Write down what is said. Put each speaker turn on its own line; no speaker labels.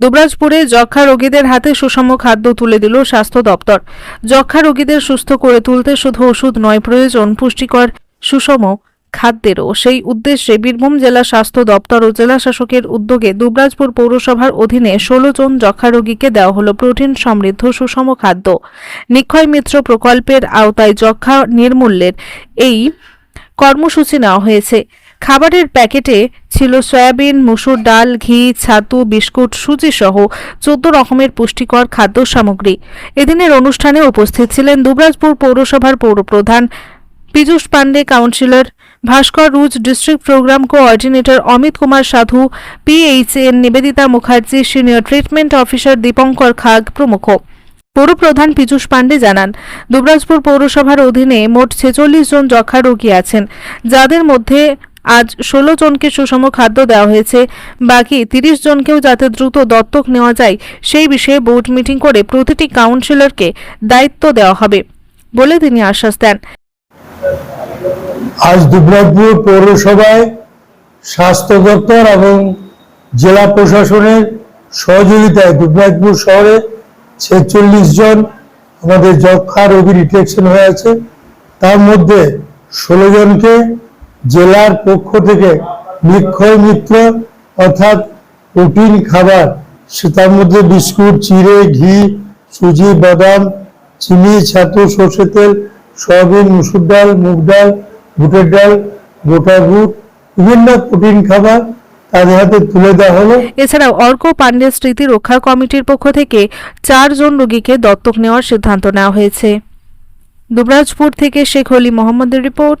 দুবরাজপুরে যক্ষা রোগীদের হাতে সুষম খাদ্য তুলে দিল স্বাস্থ্য দপ্তর। যক্ষা রোগীদের সুস্থ করে তুলতে শুধু ওষুধ নয়, প্রয়োজন পুষ্টিকর সুষম খাদ্যেরও। সেই উদ্দেশ্যে বীরভূম জেলা স্বাস্থ্য দপ্তর ও জেলা শাসকের উদ্যোগে দুবরাজপুর পৌরসভার অধীনে ষোলো জন যক্ষা রোগীকে দেওয়া হলো প্রোটিন সমৃদ্ধ সুষম খাদ্য। নিক্ষয় মিত্র প্রকল্পের আওতায় যক্ষা নির্মূল্যের এই কর্মসূচি নেওয়া হয়েছে। খাবারের প্যাকেটে ছিল সয়াবিন, মুসুর ডাল, ঘি, ছাতু, বিস্কুট, সুজি সহ চোদ্দ রকমের পুষ্টিকর খাদ্য সামগ্রী। এদিনের অনুষ্ঠানে উপস্থিত ছিলেন দুবরাজপুর পৌরসভার পৌরপ্রধান Piyush Pandey councillor Bhaskar Ruj, district programme coordinator Amit Kumar Sadhu PHN Nivedita Mukherjee, senior treatment officer Dipankar Khag প্রমুখ। পৌরপ্রধান পীযূষ পান্ডে জানান, দুবরাজপুর পৌরসভার অধীনে মোট ছেচল্লিশ জন যক্ষা রোগী আছেন, যাদের মধ্যে আজ ষোলো জনকে সুষম খাদ্য দেওয়া হয়েছে। বাকি তিরিশ জনকেও যাতে দ্রুত দত্তক নেওয়া যায়, সেই বিষয়ে বোর্ড মিটিং করে প্রতিটি কাউন্সিলরকে দায়িত্ব দেওয়া হবে বলে তিনি আশ্বাস দেন।
আজ দুবরাজপুর পৌরসভায় স্বাস্থ্য দপ্তর এবং জেলা প্রশাসনের সহযোগিতায় দুবরাজপুর শহরে ছেচল্লিশ জন আমাদের যক্ষা রোগী ডিটেকশন হয়ে আছে। তার মধ্যে ষোলো জনকে জেলার পক্ষ থেকে নিক্ষয় মিত্র অর্থাৎ প্রোটিন খাবার তার মধ্যে বিস্কুট, চিড়ে, ঘি, সুজি, বাদাম, চিনি, ছাতু, সর্ষে তেল, সয়াবিন, মুসুর ডাল, মুগ ডাল বুটের ডাল, গোটা বুট বিভিন্ন প্রোটিন খাবার তাদের হাতে তুলে দেওয়া হলো।
এছাড়াও অর্ক পান্ডে স্মৃতি রক্ষা কমিটির পক্ষ থেকে চারজন রোগীকে দত্তক নেওয়ার সিদ্ধান্ত নেওয়া হয়েছে। দুবরাজপুর থেকে শেখ হলি মোহাম্মদের রিপোর্ট